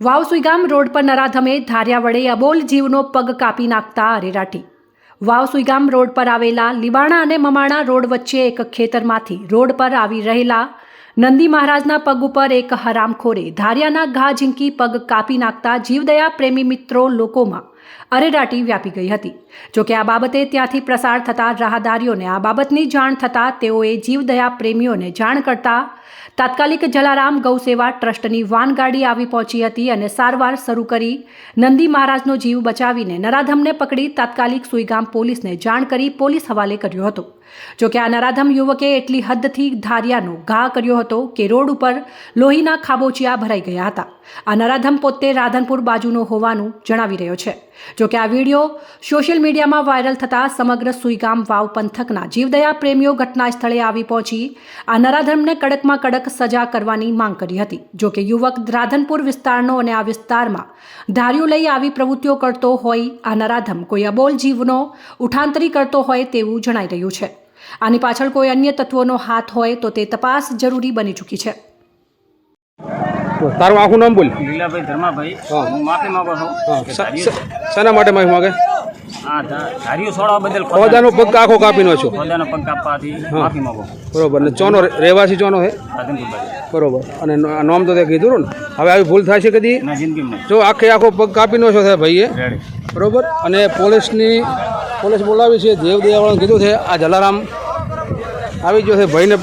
વાવ Suigam road પર નરાધમે ધાર્યા વડે અબોલ જીવનો પગ કાપી નાખતા અરેરાટી. વાવસુઈગામ રોડ પર આવેલા લીબાણા અને મમાણા રોડ વચ્ચે એક ખેતરમાંથી રોડ પર આવી રહેલા નંદી મહારાજના પગ ઉપર એક હરામખોરે ધારિયાના ઘા ઝીંકી પગ કાપી નાખતા જીવદયા પ્રેમી મિત્રો લોકોમાં અરેરાટી વ્યાપી ગઈ હતી. જોકે આ બાબતે ત્યાંથી પ્રસાર થતા રાહદારીઓને આ બાબતની જાણ થતાં તેઓએ જીવદયા પ્રેમીઓને જાણ કરતા તાત્કાલિક જલારામ ગૌસેવા ટ્રસ્ટની વાનગાડી આવી પહોંચી હતી અને સારવાર શરૂ કરી નંદી મહારાજનો જીવ બચાવીને નરાધમને પકડી તાત્કાલિક સુઈગામ પોલીસને જાણ કરી પોલીસ હવાલે કર્યો હતો. જોકે આ નરાધમ યુવકે એટલી હદથી ધારિયાનો ઘા કર્યો હતો કે રોડ ઉપર લોહીના ખાબોચિયા ભરાઈ ગયા હતા. આ નરાધમ પોતે રાધનપુર બાજુનો હોવાનું જણાવી રહ્યો છે. જોકે આ વીડિયો સોશિયલ મીડિયામાં વાયરલ થતાં સમગ્ર સુઈગામ વાવ પંથકના જીવદયા પ્રેમીઓ ઘટના સ્થળે આવી પહોંચી. આ નરાધમને કડકમાં કડક સજા કરવાની માંગ કરી હતી. જોકે યુવક રાધનપુર વિસ્તારનો અને આ વિસ્તારમાં ધાર્યું લઈ આવી પ્રવૃત્તિઓ કરતો હોય, આ નરાધમ કોઈ અબોલ જીવનો ઉઠાંતરી કરતો હોય તેવું જણાઈ રહ્યું છે. આની પાછળ કોઈ અન્ય તત્વોનો હાથ હોય તો તે તપાસ જરૂરી બની ચૂકી છે. તારું આખું નામ બોલ. લીલાભાઈ ધર્માભાઈ. હું. માફી માંગુ છું. હા. શાના માટે માફી માગે? ખોદાનો પગ આખો કાપીનો છો ખોદાનો પગ કાપવાથી હા. માફી માંગુ. બરોબર. ને ચોનો રહેવાસી ચોનો છે બરોબર. અને નામ તો તે કીધું ને. હવે આવી ભૂલ છે કદી? જો આખે આખો પગ કાપીનો છો સાહેબ ભાઈએ. બરોબર. અને પોલીસની પોલીસ બોલાવી છે દેવદયાવાળાને કીધું છે આ જલારામ આવી ગયો છે ભાઈને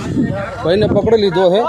ભાઈને પકડી લીધો છે.